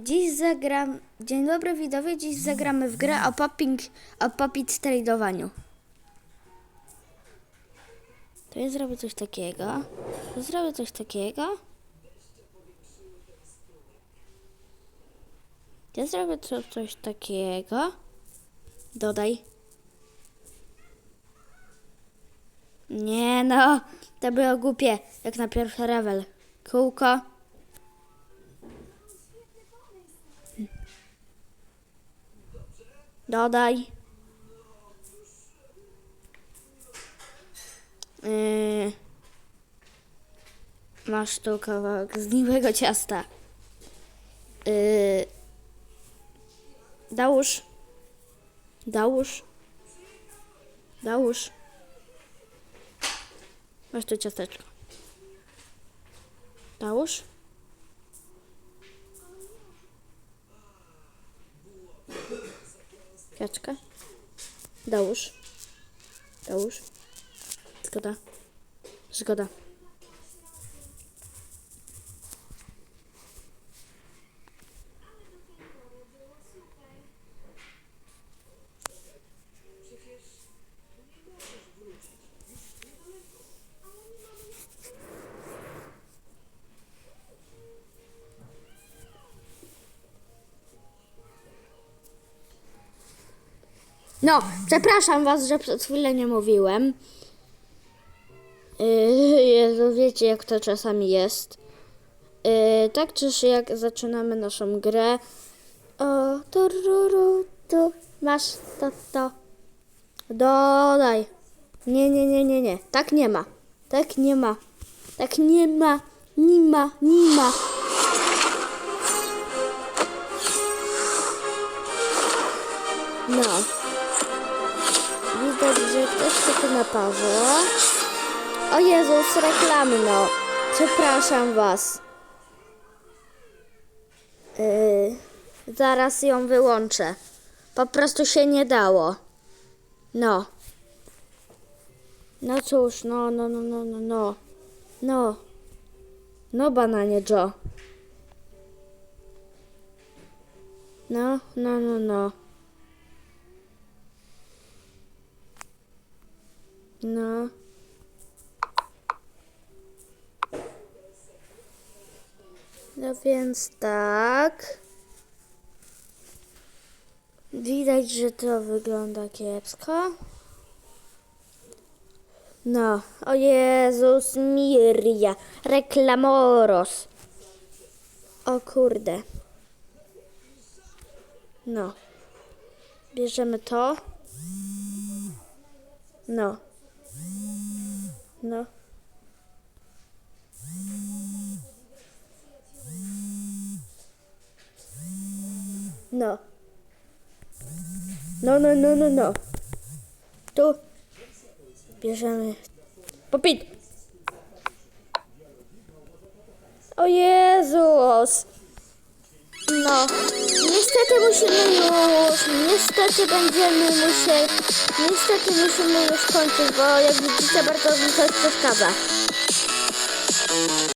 Dziś zagram. Dzień dobry widzowie, dziś zagramy w grę o popping, o popit tradowaniu. To ja zrobię coś takiego. To zrobię coś takiego. Ja zrobię co, coś takiego. Dodaj. Nie no, to było głupie, jak na pierwszy level. Kółko. Dodaj. Yy, masz tu kawałek zgniłego ciasta. Yy, dałóż. Dałóż. Dałóż. Masz tu ciasteczko. Dałóż. Kaczka. Dałóż. Dałóż. Zgoda. Zgoda. No, przepraszam was, że przed chwilą nie mówiłem. Yy, Jezu, wiecie jak to czasami jest. Yy, tak czy jak zaczynamy naszą grę. O, tururu, tu, masz to, to. Dodaj. Nie, nie, nie, nie, nie. Tak nie ma. Tak nie ma. Tak nie ma. Nie ma, nie ma. No. Że ktoś się tu naparzył. O Jezus, reklamy, no. Przepraszam was. Yy, zaraz ją wyłączę. Po prostu się nie dało. No. No cóż, no, no, no, no, no, no. No. No, bananie Joe. No, no, no, no. No. No więc tak. Widać, że to wygląda kiepsko. No, o Jezus Miria, reklamoros. O kurde. No. Bierzemy to. No. No. No. No, no, no, no, no. Tu bierzemy popit. O Jezus. No, niestety musimy już, niestety będziemy musieli, niestety musimy już kończyć, bo jak widzicie bardzo mi coś przeszkadza.